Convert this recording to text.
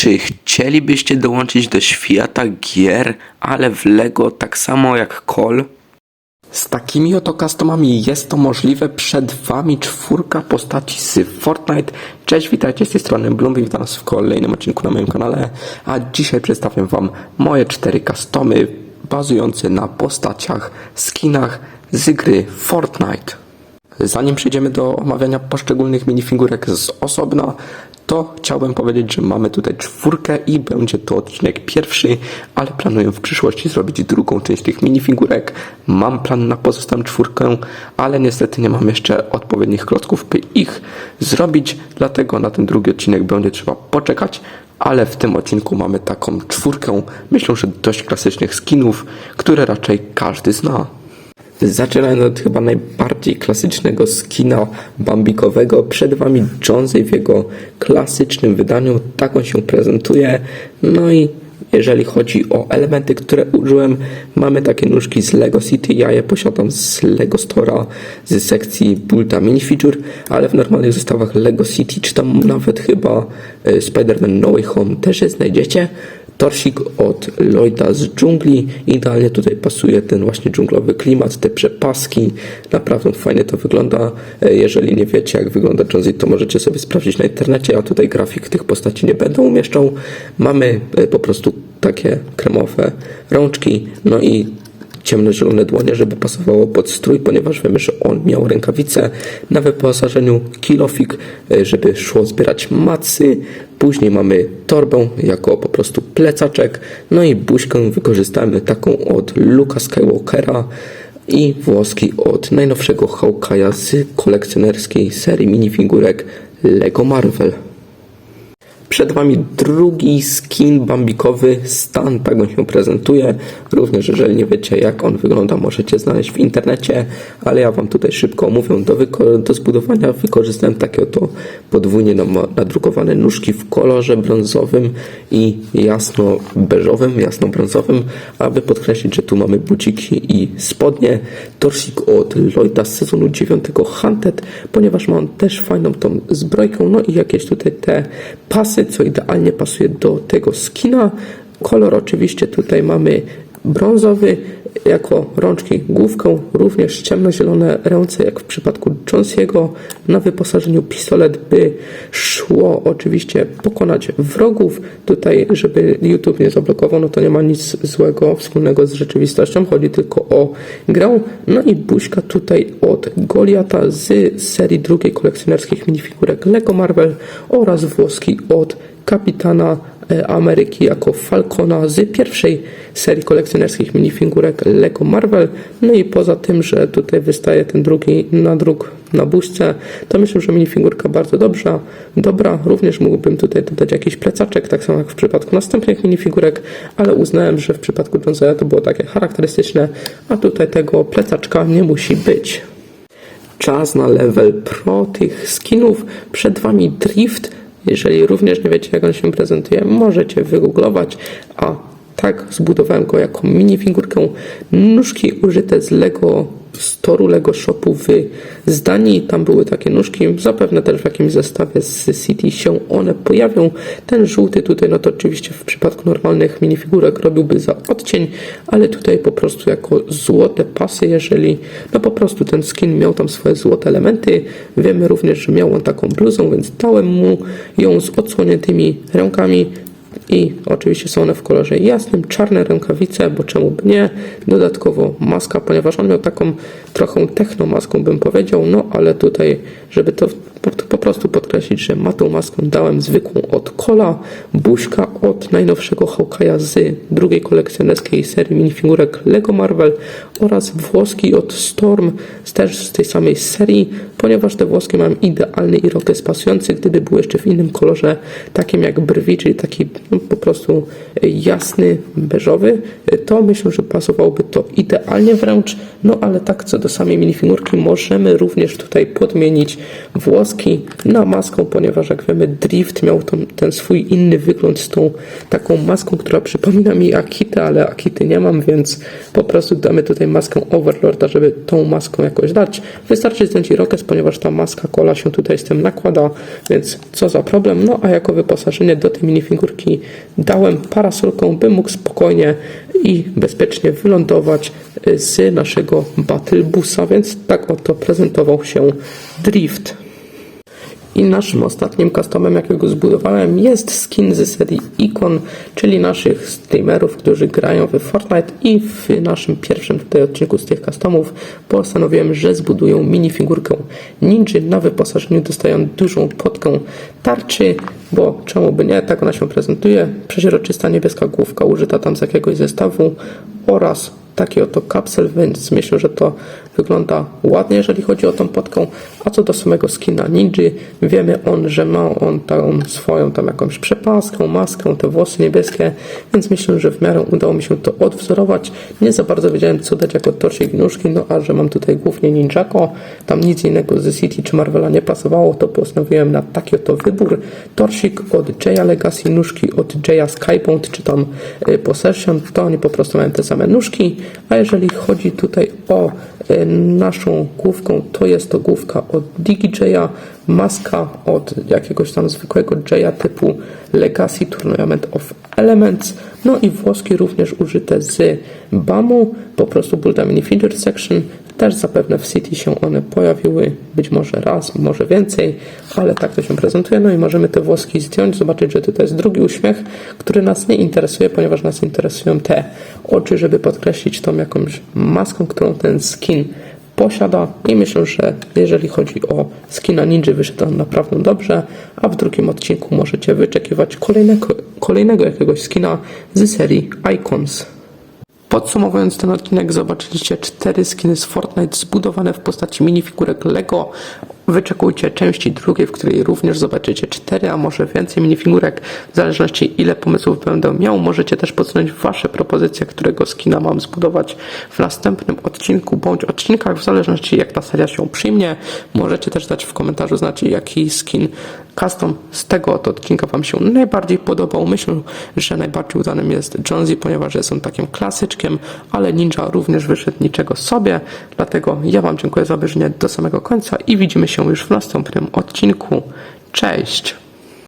Czy chcielibyście dołączyć do świata gier, ale w Lego tak samo jak Call? Z takimi oto customami jest to możliwe. Przed Wami czwórka postaci z Fortnite. Cześć, witajcie z tej strony Bloom i witam Was w kolejnym odcinku na moim kanale. A dzisiaj przedstawię Wam moje cztery customy bazujące na postaciach, skinach z gry Fortnite. Zanim przejdziemy do omawiania poszczególnych minifigurek z osobna, to chciałbym powiedzieć, że mamy tutaj czwórkę i będzie to odcinek pierwszy, ale planuję w przyszłości zrobić drugą część tych minifigurek. Mam plan na pozostałą czwórkę, ale niestety nie mam jeszcze odpowiednich klocków, by ich zrobić, dlatego na ten drugi odcinek będzie trzeba poczekać, ale w tym odcinku mamy taką czwórkę, myślę, że dość klasycznych skinów, które raczej każdy zna. Zaczynając od chyba najbardziej klasycznego skina bambikowego, przed Wami Jonesy w jego klasycznym wydaniu, tak on się prezentuje. No i jeżeli chodzi o elementy, które użyłem, mamy takie nóżki z Lego City, ja je posiadam z Lego Store'a, z sekcji Bulta Minifigure, ale w normalnych zestawach Lego City, czy tam nawet chyba e, Spider-Man No Way Home też je znajdziecie. Torsik od Lloyda z dżungli. Idealnie tutaj pasuje ten właśnie dżunglowy klimat, te przepaski. Naprawdę fajnie to wygląda. E, Jeżeli nie wiecie, jak wygląda Jonesy, to możecie sobie sprawdzić na internecie. Ja tutaj grafik tych postaci nie będę umieszczał. Mamy e, po prostu takie kremowe rączki, no i ciemnozielone dłonie, żeby pasowało pod strój, ponieważ wiemy, że on miał rękawice na wyposażeniu kilofik, e, żeby szło zbierać macy. Później mamy torbę jako po prostu plecaczek, no i buźkę wykorzystamy taką od Luka Skywalkera i włoski od najnowszego Hawkeye'a z kolekcjonerskiej serii minifigurek Lego Marvel. Przed Wami drugi skin bambikowy Stan, tak on się prezentuje. Również jeżeli nie wiecie jak on wygląda, możecie znaleźć w internecie, ale ja Wam tutaj szybko omówię. Do, do zbudowania wykorzystałem takie oto podwójnie nadrukowane nóżki w kolorze brązowym i jasno-beżowym, jasno-brązowym, aby podkreślić, że tu mamy buciki i spodnie. Torsik od Lloyda z sezonu 9 Hunted, ponieważ ma on też fajną tą zbrojkę, no i jakieś tutaj te pasy, co idealnie pasuje do tego skina. Kolor oczywiście tutaj mamy brązowy, jako rączki główką, również ciemnozielone ręce, jak w przypadku Jonesiego. Na wyposażeniu pistolet, by szło oczywiście pokonać wrogów. Tutaj, żeby YouTube nie zablokował, no to nie ma nic złego wspólnego z rzeczywistością, chodzi tylko o grę. No i buźka tutaj od Goliata z serii drugiej kolekcjonerskich minifigurek Lego Marvel oraz włoski od kapitana Ameryki jako Falcona z pierwszej serii kolekcjonerskich minifigurek Lego Marvel. No i poza tym, że tutaj wystaje ten drugi nadruk na buźce, to myślę, że minifigurka bardzo dobrze, dobra. Również mógłbym tutaj dodać jakiś plecaczek, tak samo jak w przypadku następnych minifigurek, ale uznałem, że w przypadku Johnsona to było takie charakterystyczne, a tutaj tego plecaczka nie musi być czas na level pro tych skinów. Przed Wami Drift. Jeżeli również nie wiecie, jak on się prezentuje, możecie wygooglować. A tak zbudowałem go jako minifigurkę. Nóżki użyte z Lego Storu Lego Shopu w z Danii. Tam były takie nóżki. Zapewne też w jakimś zestawie z City się one pojawią. Ten żółty tutaj, no to oczywiście w przypadku normalnych minifigurek robiłby za odcień, ale tutaj po prostu jako złote pasy, jeżeli no po prostu ten skin miał tam swoje złote elementy. Wiemy również, że miał on taką bluzą, więc dałem mu ją z odsłoniętymi rękami. I oczywiście są one w kolorze jasnym, czarne rękawice, bo czemu by nie. Dodatkowo maska, ponieważ on miał taką trochę technomaską, bym powiedział, no ale tutaj, żeby to po, po prostu podkreślić, że ma tą maskę dałem zwykłą od Kola, buźka od najnowszego Hawkeye'a z drugiej kolekcjonerskiej serii minifigurek Lego Marvel oraz włoski od Storm, też z tej samej serii, ponieważ te włoskie mają idealny irokes pasujący, gdyby był jeszcze w innym kolorze, takim jak brwi, czyli taki no, po prostu jasny, beżowy, to myślę, że pasowałoby to idealnie wręcz, no ale tak co do samej minifigurki możemy również tutaj podmienić włosy, maski na maską, ponieważ jak wiemy Drift miał tą, ten swój inny wygląd z tą taką maską, która przypomina mi Akitę, ale Akity nie mam, więc po prostu damy tutaj maskę Overlorda, żeby tą maską jakoś dać. Wystarczy zdjąć Irokes, ponieważ ta maska kola się tutaj z tym nakłada, więc co za problem. No a jako wyposażenie do tej minifigurki dałem parasolką, by mógł spokojnie i bezpiecznie wylądować y, z naszego Battle Busa, więc tak oto prezentował się Drift. I naszym ostatnim customem, jakiego zbudowałem, jest skin z serii Icon, czyli naszych streamerów, którzy grają w Fortnite. I w naszym pierwszym tutaj odcinku z tych customów postanowiłem, że zbuduję minifigurkę ninja. Na wyposażeniu dostają dużą potkę tarczy, bo czemu by nie, tak ona się prezentuje. Przeźroczysta niebieska główka użyta tam z jakiegoś zestawu oraz taki oto kapsel, więc myślę, że to wygląda ładnie, jeżeli chodzi o tą potką. A co do samego skina ninja, wiemy on, że ma on tą swoją tam jakąś przepaskę, maskę, te włosy niebieskie, więc myślę, że w miarę udało mi się to odwzorować. Nie za bardzo wiedziałem, co dać jako torcik nóżki, no a że mam tutaj głównie ninjako, tam nic innego z City czy Marvela nie pasowało, to postanowiłem na taki oto wybór. Torsik od Jaya Legacy, nóżki od Jaya Skybound, czy tam y, Possession, to oni po prostu mają te same nóżki, a jeżeli chodzi tutaj o y, naszą główką, to jest to główka od DigiJ'a, maska od jakiegoś tam zwykłego Jaya typu Legacy Tournament of Elements, no i włoski również użyte z BAMu, po prostu Build a Minifigure Section, też zapewne w City się one pojawiły, być może raz, może więcej, ale tak to się prezentuje. No i możemy te włoski zdjąć, zobaczyć, że tutaj jest drugi uśmiech, który nas nie interesuje, ponieważ nas interesują te oczy, żeby podkreślić tą jakąś maską, którą ten skin posiada i myślę, że jeżeli chodzi o skina ninja wyszedł on naprawdę dobrze, a w drugim odcinku możecie wyczekiwać kolejnego, kolejnego jakiegoś skina z serii Icons. Podsumowując ten odcinek, zobaczyliście cztery skiny z Fortnite zbudowane w postaci minifigurek Lego. Wyczekujcie części drugiej, w której również zobaczycie cztery, a może więcej minifigurek. W zależności ile pomysłów będę miał, możecie też podsunąć wasze propozycje, którego skina mam zbudować w następnym odcinku bądź odcinkach, w zależności jak ta seria się przyjmie. Możecie też dać w komentarzu znać, jaki skin custom z tego oto odcinka Wam się najbardziej podobał. Myślę, że najbardziej udanym jest Jonesy, ponieważ jest on takim klasyczkiem, ale Ninja również wyszedł niczego sobie. Dlatego ja Wam dziękuję za obejrzenie do samego końca i widzimy już w następnym odcinku. Cześć!